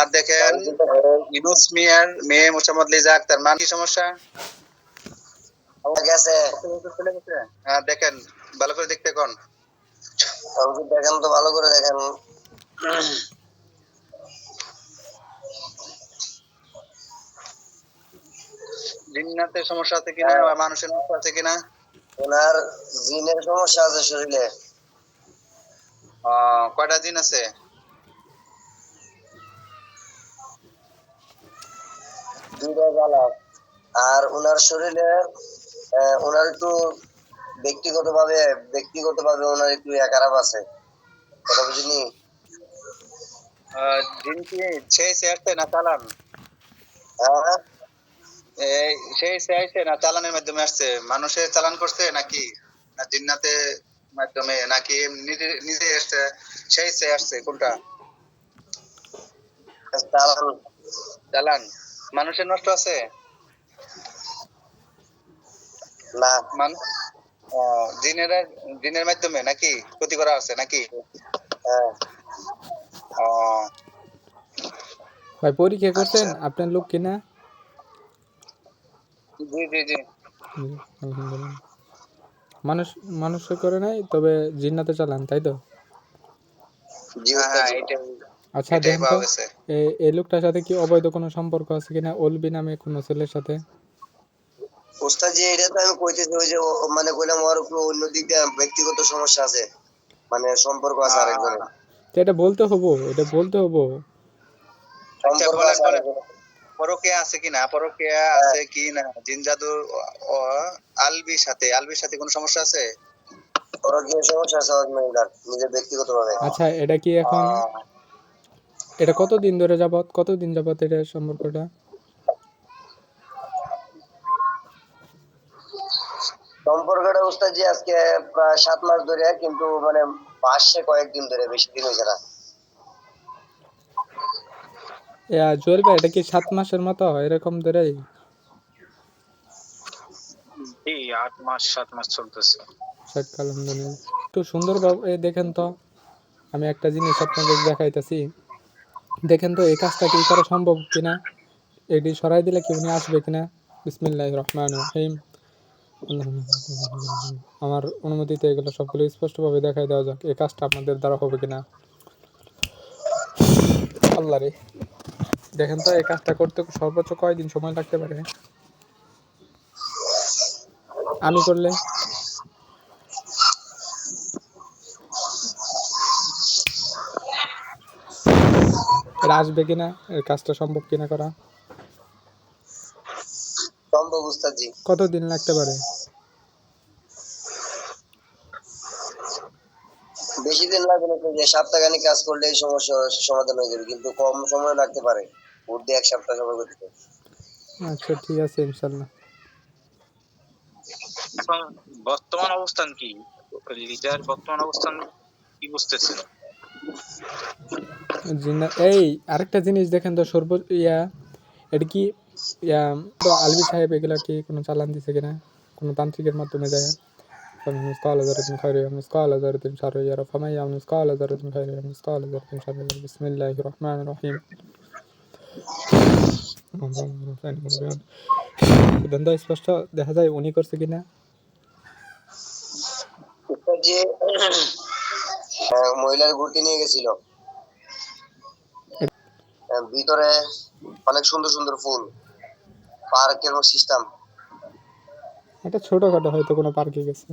আর দেখেন ইনুস মিয়ার মেয়ে মোসাম্মদ লিজা আক্তার মান কি সমস্যা? গেছে। হ্যাঁ দেখেন ভালো করে দেখতে কোন? দেখেন তো ভালো করে দেখেন। জিন্নাতের সমস্যা আছে কিনা বা মানুষের সমস্যা আছে কিনা? ওনার জিনের সমস্যা আছে শরীরে। কয়টা দিন আছে? জ্বালা আর ওনার শরীরে ওনার একটু ব্যক্তিগত ভাবে ব্যক্তিগত ভাবে ওনার একটু খারাপ আছে। কথা বুঝিনি না? চালান? হ্যাঁ সেই চেয়ারতে না চালানের মাধ্যমে আসছে? মানুষের চালান করছে নাকি? না জিন্নাতে মাধ্যমে নাকি নিজে নিজে এসছে সেই সে আসছে? কোনটা? চালান। চালান। মানুষের নষ্ট আছে? না। মান জিনের জিনের মাধ্যমে নাকি? ক্ষতি করা আছে নাকি? হ্যাঁ। ভাই পরীক্ষা করছেন? আপনার লোক কিনা জি জি জি। মানুষ মানুষ করে নাই তবে জিন্নাতে চালান তাই তো? জি উস্তাদ। এটাই আচ্ছা দেখেন তো এই লোকটার সাথে কি অবৈধ কোনো সম্পর্ক আছে কিনা? অলবি নামে কোনো ছেলের সাথে? উস্তাদ জি এটা তো আমি কইতেছি ওই যে মানে কইলাম ওর একটু অন্য দিক দিয়ে ব্যক্তিগত সমস্যা আছে। মানে সম্পর্ক আছে আরেকজনের। তো এটা বলতে হব এটা বলতে হব। আচ্ছা আছে পরকে আছে কিনা? পরকে আছে কি না জিন জাদুর ও আলবির সাথে আলবির সাথে কোনো সমস্যা আছে? ওর কি সমস্যা আছে নিজের ব্যক্তিগত ভাবে আচ্ছা এটা কি এখন এটা কতদিন ধরে যাবত কতদিন যাবত এটা সম্পর্কটা? সম্পর্কটা উস্তাদ জি আজকে প্রায় সাত মাস ধরে কিন্তু মানে আসছে কয়েকদিন ধরে বেশি দিন হয়েছে না। ইয়া জুয়েল ভাই এটা কি সাত মাসের মতো হয় এরকম ধরেই? জি আট মাস সাত মাস চলতেছে। ষাট আলহামদুলিল্লাহ। একটু সুন্দর ভাবে দেখেন তো। আমি একটা জিনিস আপনাদের দেখাইতেছি। দেখেন তো, এই কাজটা কি করা সম্ভব কিনা? এটি সরাই দিলে কি উনি আসবে কিনা? বিসমিল্লাহ রহমান রহিম। আমার অনুমতিতে এগুলো সবগুলো স্পষ্টভাবে দেখাই দেওয়া যাক, এই কাজটা আপনাদের দ্বারা হবে কিনা। আল্লাহ রে। দেখেন তো, এই কাজটা করতে সর্বোচ্চ কয়দিন সময় লাগতে পারে? আমি করলে এরা আসবে কিনা? এর কাজটা সম্ভব কিনা করা? সম্ভব উস্তাদ জি কতদিন লাগতে পারে? বেশি দিন লাগবে না যে সপ্তাহখানিক কাজ করলে এই সমস্যা সমাধান হয়ে যাবে কিন্তু কম সময় লাগতে পারে। বুদ্ধি এক সপ্তাহ সময় করতে আচ্ছা ঠিক আছে ইনশাল্লাহ। এখন বর্তমান অবস্থান কি? লিডার বর্তমান অবস্থান কি বুঝতেছেন? এই আরেকটা জিনিস দেখেন তো সর্ব ইয়া এটা কি ইয়া তো আলবি সাহেব এগুলা কি কোনো চালান দিছে কিনা কোনো তান্ত্রিকের মাধ্যমে যায় فمن مثقال ذرة خير يعمل مثقال ذرة شر يرى فمن يعمل مثقال ذرة خير يعمل مثقال ذرة شر يرى بسم الله الرحمن الرحيم দেন তো স্পষ্ট দেখা যায় উনি করছে কিনা উস্তাদ জি আহ, মহিলার ঘুরতে নিয়ে গেছিল আহ, ভিতরে অনেক সুন্দর সুন্দর ফুল। পার্কের সিস্টেম এটা ছোটখাটো হয়তো কোনো পার্কে গেছে।